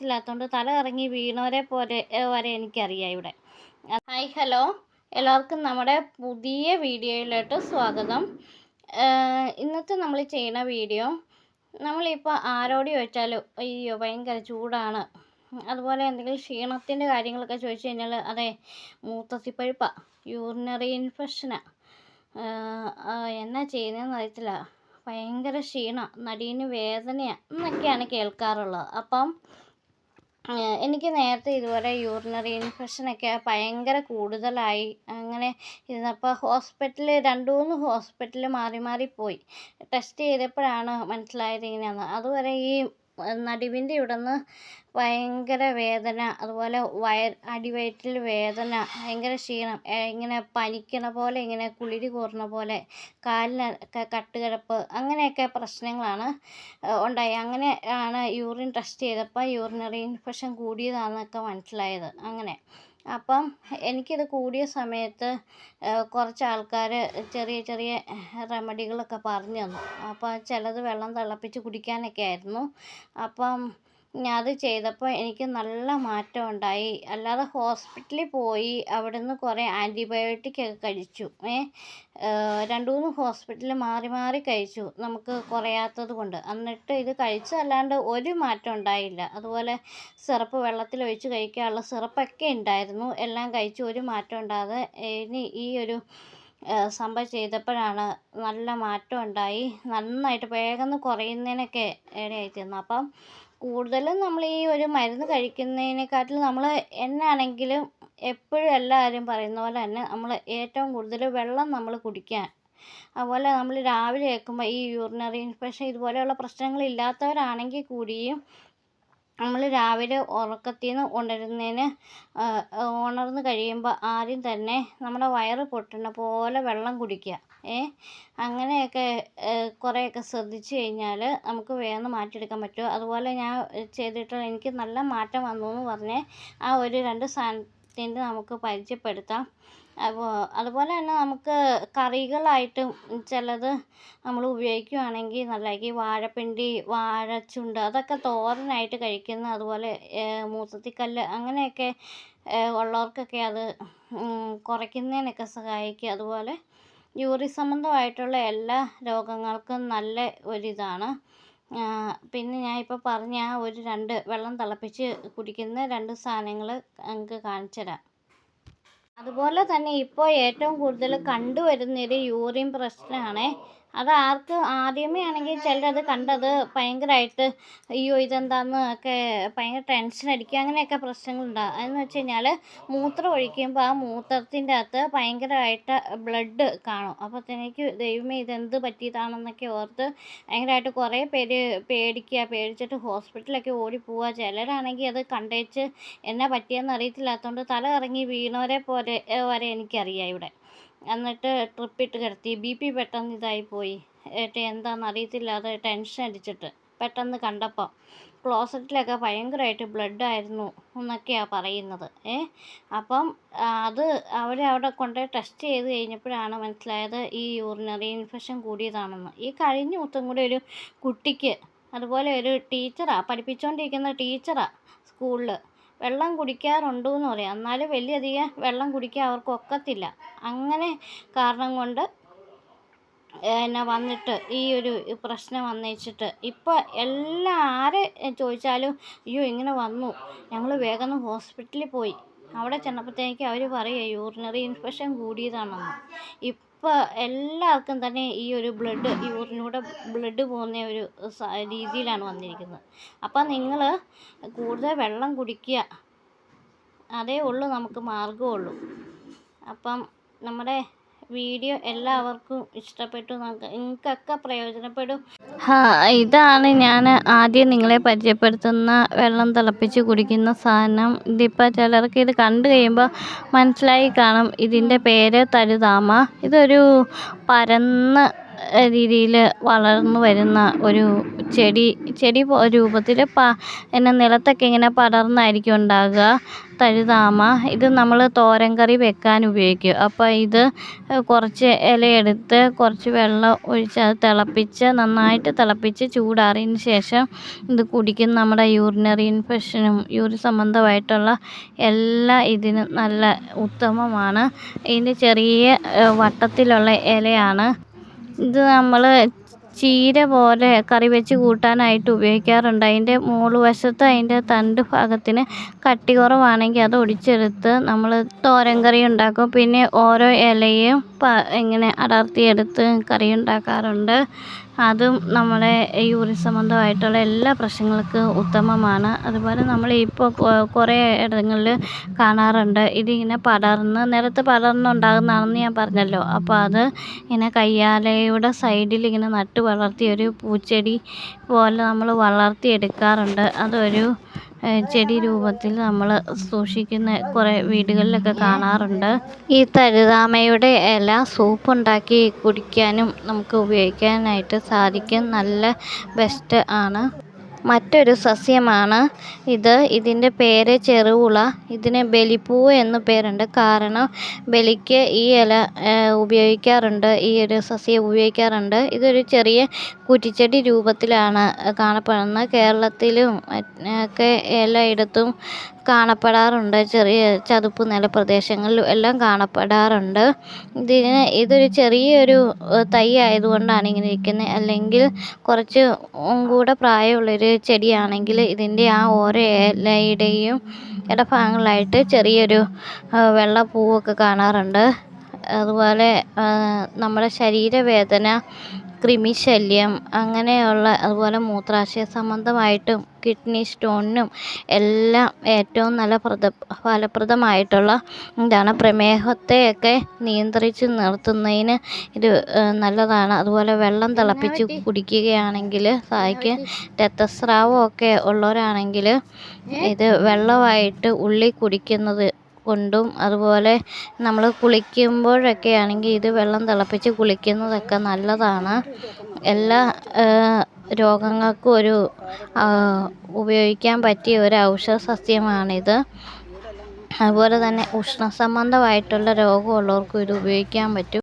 അറിയത്തില്ലാത്തതുകൊണ്ട് തല കറങ്ങി വീണവരെ പോലെ വരെ എനിക്കറിയാം ഇവിടെ. Hi hello. എല്ലാവർക്കും നമ്മുടെ പുതിയ വീഡിയോയിലോട്ട് സ്വാഗതം. ഇന്നത്തെ നമ്മൾ ചെയ്യുന്ന വീഡിയോ നമ്മളിപ്പോൾ ആരോട് ചോദിച്ചാലും അയ്യോ ഭയങ്കര ചൂടാണ്. അതുപോലെ എന്തെങ്കിലും ക്ഷീണത്തിന്റെ കാര്യങ്ങളൊക്കെ ചോദിച്ചു കഴിഞ്ഞാൽ അതെ മൂത്രത്തിപ്പഴുപ്പാ യൂറിനറി ഇൻഫെക്ഷനാണ് എന്നാ ചെയ്യുന്നതെന്ന് അറിയത്തില്ല. ഭയങ്കര ക്ഷീണം നടീന് വേദനയാണ് എന്നൊക്കെയാണ് കേൾക്കാറുള്ളത്. അപ്പം എനിക്ക് നേരത്തെ ഇതുപോലെ യൂറിനറി ഇൻഫെക്ഷനൊക്കെ ഭയങ്കര കൂടുതലായി. അങ്ങനെ ഇരുന്നപ്പോൾ ഹോസ്പിറ്റലിൽ രണ്ട് മൂന്ന് ഹോസ്പിറ്റൽ മാറി മാറി പോയി. ടെസ്റ്റ് ചെയ്തപ്പോഴാണ് മനസ്സിലായത് ഇങ്ങനെയാണെന്ന് അതുവരെ ഈ നടുവിന്റെ ഇവിടെ നിന്ന് ഭയങ്കര വേദന അതുപോലെ വയർ അടിവയറ്റിൽ വേദന ഭയങ്കര ക്ഷീണം ഇങ്ങനെ പനിക്കണ പോലെ ഇങ്ങനെ കുളിരി കൂറണ പോലെ കാലിനൊക്കെ കട്ടുകിടപ്പ് അങ്ങനെയൊക്കെ പ്രശ്നങ്ങളാണ് ഉണ്ടായി. അങ്ങനെ ആണ് യൂറിൻ ടെസ്റ്റ് ചെയ്തപ്പോൾ യൂറിനറി ഇൻഫെക്ഷൻ കൂടിയതാണെന്നൊക്കെ മനസ്സിലായത്. അങ്ങനെ അപ്പം എനിക്കിത് കൂടിയ സമയത്ത് കുറച്ച് ആൾക്കാർ ചെറിയ ചെറിയ റെമഡികളൊക്കെ പറഞ്ഞു തന്നു. അപ്പം ചിലത് വെള്ളം തിളപ്പിച്ച് കുടിക്കാനൊക്കെ ആയിരുന്നു. അപ്പം അത് ചെയ്തപ്പോൾ എനിക്ക് നല്ല മാറ്റം ഉണ്ടായി. അല്ലാതെ ഹോസ്പിറ്റലിൽ പോയി അവിടുന്ന് കുറേ ആന്റിബയോട്ടിക് ഒക്കെ കഴിച്ചു. ഏ രണ്ട് മൂന്ന് ഹോസ്പിറ്റലിൽ മാറി മാറി കഴിച്ചു. നമുക്ക് കുറയാത്തത് കൊണ്ട്. എന്നിട്ട് ഇത് കഴിച്ചതല്ലാണ്ട് ഒരു മാറ്റം ഉണ്ടായില്ല. അതുപോലെ സിറപ്പ് വെള്ളത്തിൽ ഒഴിച്ച് കഴിക്കാനുള്ള സിറപ്പൊക്കെ ഉണ്ടായിരുന്നു. എല്ലാം കഴിച്ചു ഒരു മാറ്റം ഉണ്ടാകാതെ ഇനി ഈ ഒരു സംഭവം ചെയ്തപ്പോഴാണ് നല്ല മാറ്റം ഉണ്ടായി. നന്നായിട്ട് വേഗം കുറയുന്നതിനൊക്കെ ഇടയായി തീർന്നു. അപ്പം കൂടുതലും നമ്മൾ ഈ ഒരു മരുന്ന് കഴിക്കുന്നതിനെക്കാട്ടിലും നമ്മൾ എന്നാണെങ്കിലും എപ്പോഴും എല്ലാവരും പറയുന്ന പോലെ തന്നെ നമ്മൾ ഏറ്റവും കൂടുതൽ വെള്ളം നമ്മൾ കുടിക്കാൻ. അതുപോലെ നമ്മൾ രാവിലെ കേൾക്കുമ്പോൾ ഈ യൂറിനറി ഇൻഫെക്ഷൻ ഇതുപോലെയുള്ള പ്രശ്നങ്ങൾ പ്രശ്നങ്ങളില്ലാത്തവരാണെങ്കിൽ കൂടിയും നമ്മൾ രാവിലെ ഉറക്കത്തിൽ നിന്ന് ഉണരുന്നതിന് ഉണർന്ന് കഴിയുമ്പോൾ ആദ്യം തന്നെ നമ്മുടെ വയറ് പൊട്ടണ പോലെ വെള്ളം കുടിക്കുക. ഏ? അങ്ങനെയൊക്കെ കുറേയൊക്കെ ശ്രദ്ധിച്ചു കഴിഞ്ഞാൽ നമുക്ക് വേഗം മാറ്റിയെടുക്കാൻ പറ്റും. അതുപോലെ ഞാൻ ചെയ്തിട്ട് എനിക്ക് നല്ല മാറ്റം വന്നു എന്ന് പറഞ്ഞ് ആ ഒരു രണ്ട് സാധനത്തിന്റെ നമുക്ക് പരിചയപ്പെടുത്താം. അതുപോലെ തന്നെ നമുക്ക് കറികളായിട്ടും ചിലത് നമ്മൾ ഉപയോഗിക്കുകയാണെങ്കിൽ നല്ലതായിരിക്കും ഈ വാഴപ്പിണ്ടി വാഴച്ചുണ്ട് അതൊക്കെ തോരനായിട്ട് കഴിക്കുന്ന അതുപോലെ മൂത്രത്തിക്കല്ല് അങ്ങനെയൊക്കെ ഉള്ളവർക്കൊക്കെ അത് കുറയ്ക്കുന്നതിനൊക്കെ സഹായിക്കും. അതുപോലെ യൂറി സംബന്ധമായിട്ടുള്ള എല്ലാ രോഗങ്ങൾക്കും നല്ല ഒരിതാണ്. പിന്നെ ഞാൻ ഇപ്പോൾ പറഞ്ഞ ആ ഒരു രണ്ട് വെള്ളം തിളപ്പിച്ച് കുടിക്കുന്ന രണ്ട് സാധനങ്ങൾ നിങ്ങൾക്ക് കാണിച്ചു തരാം അതുപോലെ തന്നെ ഇപ്പോൾ ഏറ്റവും കൂടുതൽ കണ്ടുവരുന്ന ഒരു യൂറിൻ പ്രശ്നമാണ് അത് ആർക്ക് ആദ്യമേ ആണെങ്കിൽ ചിലരത് കണ്ടത് ഭയങ്കരമായിട്ട് അയ്യോ ഇതെന്താന്ന് ഒക്കെ ഭയങ്കര ടെൻഷൻ അടിക്കുക അങ്ങനെയൊക്കെ പ്രശ്നങ്ങളുണ്ടാകും അതെന്ന് വെച്ച് കഴിഞ്ഞാൽ മൂത്രം ഒഴിക്കുമ്പോൾ ആ മൂത്രത്തിന്റെ അകത്ത് ഭയങ്കരമായിട്ട് ബ്ലഡ് കാണും. അപ്പോഴത്തേക്ക് ദൈവമേ ഇതെന്ത് പറ്റിയതാണെന്നൊക്കെ ഓർത്ത് ഭയങ്കരമായിട്ട് കുറേ പേര് പേടിക്കുക പേടിച്ചിട്ട് ഹോസ്പിറ്റലൊക്കെ ഓടി പോവുക. ചിലരാണെങ്കിൽ അത് കണ്ടേച്ച് എന്നാ പറ്റിയെന്ന് അറിയത്തില്ലാത്തതുകൊണ്ട് തല ഇറങ്ങി വീണവരെ പോലെ വരെ എനിക്കറിയാം ഇവിടെ. എന്നിട്ട് ട്രിപ്പ് ഇട്ട് കിടത്തി. ബി പി പെട്ടെന്ന് ഇതായി പോയി. ഏട്ട് എന്താണെന്ന് അറിയത്തില്ലാതെ ടെൻഷൻ അടിച്ചിട്ട് പെട്ടെന്ന് കണ്ടപ്പോൾ ക്ലോസറ്റിലൊക്കെ ഭയങ്കരമായിട്ട് ബ്ലഡ് ആയിരുന്നു എന്നൊക്കെയാണ് പറയുന്നത്. ഏ? അപ്പം അത് അവരെ അവിടെ കൊണ്ടുപോയി ടെസ്റ്റ് ചെയ്ത് കഴിഞ്ഞപ്പോഴാണ് മനസ്സിലായത് ഈ യൂറിനറി ഇൻഫെക്ഷൻ കൂടിയതാണെന്ന്. ഈ കഴിഞ്ഞ ദിവസം കൂടി ഒരു കുട്ടിക്ക് അതുപോലെ ഒരു ടീച്ചറാണ് പഠിപ്പിച്ചുകൊണ്ടിരിക്കുന്ന ടീച്ചറാണ് സ്കൂളിൽ വെള്ളം കുടിക്കാറുണ്ട് എന്ന് പറയാം. എന്നാലും വലിയധികം വെള്ളം കുടിക്കാൻ അവർക്ക് ഒക്കത്തില്ല. അങ്ങനെ കാരണം കൊണ്ട് എന്നെ വന്നിട്ട് ഈ ഒരു പ്രശ്നം വന്നേച്ചിട്ട് ഇപ്പോൾ എല്ലാ ആരെ ചോദിച്ചാലും അയ്യോ ഇങ്ങനെ വന്നു. ഞങ്ങൾ വേഗം ഹോസ്പിറ്റലിൽ പോയി. അവിടെ ചെന്നപ്പോഴത്തേക്ക് അവർ പറയുക യൂറിനറി ഇൻഫെക്ഷൻ കൂടിയതാണെന്ന്. ഇപ്പോൾ എല്ലാവർക്കും തന്നെ ഈ ഒരു ബ്ലഡ് യൂറിനിലൂടെ ബ്ലഡ് പോകുന്ന ഒരു രീതിയിലാണ് വന്നിരിക്കുന്നത്. അപ്പം നിങ്ങൾ കൂടുതൽ വെള്ളം കുടിക്കുക. അതേ ഉള്ളൂ നമുക്ക് മാർഗമുള്ളൂ അപ്പം നമ്മുടെ വീഡിയോ എല്ലാവർക്കും ഇഷ്ടപ്പെട്ടു. നിങ്ങൾക്കൊക്കെ പ്രയോജനപ്പെടും. ഇതാണ് ഞാൻ ആദ്യം നിങ്ങളെ പരിചയപ്പെടുത്തുന്ന വെള്ളം തിളപ്പിച്ച് കുടിക്കുന്ന സാധനം. ഇതിപ്പോൾ ചിലർക്ക് ഇത് കണ്ടു കഴിയുമ്പോൾ മനസ്സിലായി കാണും. ഇതിന്റെ പേര് തരുതാമ. ഇതൊരു പരന്ന് രീതിയിൽ വളർന്നു വരുന്ന ഒരു ചെടി ചെടി രൂപത്തിൽ പ പിന്നെ നിലത്തൊക്കെ ഇങ്ങനെ പടർന്നായിരിക്കും ഉണ്ടാകുക. തഴുതാമ ഇത് നമ്മൾ തോരൻ കറി വെക്കാൻ ഉപയോഗിക്കും. അപ്പോൾ ഇത് കുറച്ച് ഇലയെടുത്ത് കുറച്ച് വെള്ളം ഒഴിച്ച് അത് തിളപ്പിച്ച് നന്നായിട്ട് തിളപ്പിച്ച് ചൂടാറിയതിന് ശേഷം ഇത് കുടിക്കുന്ന നമ്മുടെ യൂറിനറി ഇൻഫെക്ഷനും യൂറി സംബന്ധമായിട്ടുള്ള എല്ലാ ഇതിനും നല്ല ഉത്തമമാണ്. ഇതിന്റെ ചെറിയ വട്ടത്തിലുള്ള ഇലയാണ്. ഇത് നമ്മൾ ചീര പോലെ കറി വെച്ച് കൂട്ടാനായിട്ട് ഉപയോഗിക്കാറുണ്ട്. അതിന്റെ മുകൾ വശത്ത് അതിന്റെ തണ്ട് ഭാഗത്തിന് കട്ടി കുറവാണെങ്കിൽ അത് ഒടിച്ചെടുത്ത് നമ്മൾ തോരൻ കറി ഉണ്ടാക്കും. പിന്നെ ഓരോ ഇലയും ഇങ്ങനെ അടർത്തിയെടുത്ത് കറി ഉണ്ടാക്കാറുണ്ട്. അതും നമ്മുടെ യൂറിൻ സംബന്ധമായിട്ടുള്ള എല്ലാ പ്രശ്നങ്ങൾക്ക് ഉത്തമമാണ്. അതുപോലെ നമ്മൾ ഇപ്പോൾ കുറേ ഇടങ്ങളിൽ കാണാറുണ്ട്. ഇതിങ്ങനെ പടർന്ന് നിലത്ത് പടർന്നുണ്ടാകുന്നതാണെന്ന് ഞാൻ പറഞ്ഞല്ലോ. അപ്പോൾ അത് ഇങ്ങനെ കയ്യാലയുടെ സൈഡിൽ ഇങ്ങനെ നട്ട് വളർത്തിയ ഒരു പൂച്ചെടി പോലെ നമ്മൾ വളർത്തിയെടുക്കാറുണ്ട്. അതൊരു ചെടി രൂപത്തിൽ നമ്മൾ സൂക്ഷിക്കുന്ന കുറേ വീടുകളിലൊക്കെ കാണാറുണ്ട്. ഈ തഴുതാമയുടെ ഇല സൂപ്പ് ഉണ്ടാക്കി കുടിക്കാനും നമുക്ക് ഉപയോഗിക്കാനായിട്ട് സാധിക്കും. നല്ല ബെസ്റ്റ് ആണ്. മറ്റൊരു സസ്യമാണ് ഇത്. ഇതിന്റെ പേര് ചെറുവുള. ഇതിന് ബലിപ്പൂവ് എന്ന് പേരുണ്ട്. കാരണം ബലിക്ക് ഈ ഇല ഉപയോഗിക്കാറുണ്ട്. ഈ ഒരു സസ്യം ഉപയോഗിക്കാറുണ്ട്. ഇതൊരു ചെറിയ കുറ്റിച്ചെടി രൂപത്തിലാണ് കാണപ്പെടുന്നത്. കേരളത്തിലും ഒക്കെ എല്ലായിടത്തും കാണപ്പെടാറുണ്ട്. ചെറിയ ചതുപ്പ് നില പ്രദേശങ്ങളിലും എല്ലാം കാണപ്പെടാറുണ്ട്. ഇതിന് ഇതൊരു ചെറിയൊരു തൈ ആയതുകൊണ്ടാണ് ഇങ്ങനെ ഇരിക്കുന്നത് അല്ലെങ്കിൽ കുറച്ച് കൂടെ പ്രായമുള്ളൊരു ചെടിയാണെങ്കിൽ ഇതിന്റെ ആ ഓരോ ഇലയുടെയും ഇടഭാഗങ്ങളിലായിട്ട് ചെറിയൊരു വെള്ള പൂവൊക്കെ കാണാറുണ്ട്. അതുപോലെ നമ്മുടെ ശരീരവേദന കൃമിശല്യം അങ്ങനെയുള്ള അതുപോലെ മൂത്രാശയ സംബന്ധമായിട്ടും കിഡ്നി സ്റ്റോണിനും എല്ലാം ഏറ്റവും നല്ല പ്രദ ഫലപ്രദമായിട്ടുള്ള ഇതാണ്. പ്രമേഹത്തെയൊക്കെ നിയന്ത്രിച്ച് നിർത്തുന്നതിന് ഇത് നല്ലതാണ്. അതുപോലെ വെള്ളം തിളപ്പിച്ച് കുടിക്കുകയാണെങ്കിൽ സഹായിക്കും രക്തസ്രാവമൊക്കെ ഉള്ളവരാണെങ്കിൽ ഇത് വെള്ളമായിട്ട് ഉള്ളി കുടിക്കുന്നത് കൊണ്ടും അതുപോലെ നമ്മൾ കുളിക്കുമ്പോഴൊക്കെ ആണെങ്കിൽ ഇത് വെള്ളം തിളപ്പിച്ച് കുളിക്കുന്നതൊക്കെ നല്ലതാണ്. എല്ലാ രോഗങ്ങൾക്കും ഒരു ഉപയോഗിക്കാൻ പറ്റിയ ഒരു ഔഷധ സസ്യമാണിത്. അതുപോലെ തന്നെ ഉഷ്ണ സംബന്ധമായിട്ടുള്ള രോഗമുള്ളവർക്കും ഇത് ഉപയോഗിക്കാൻ പറ്റും.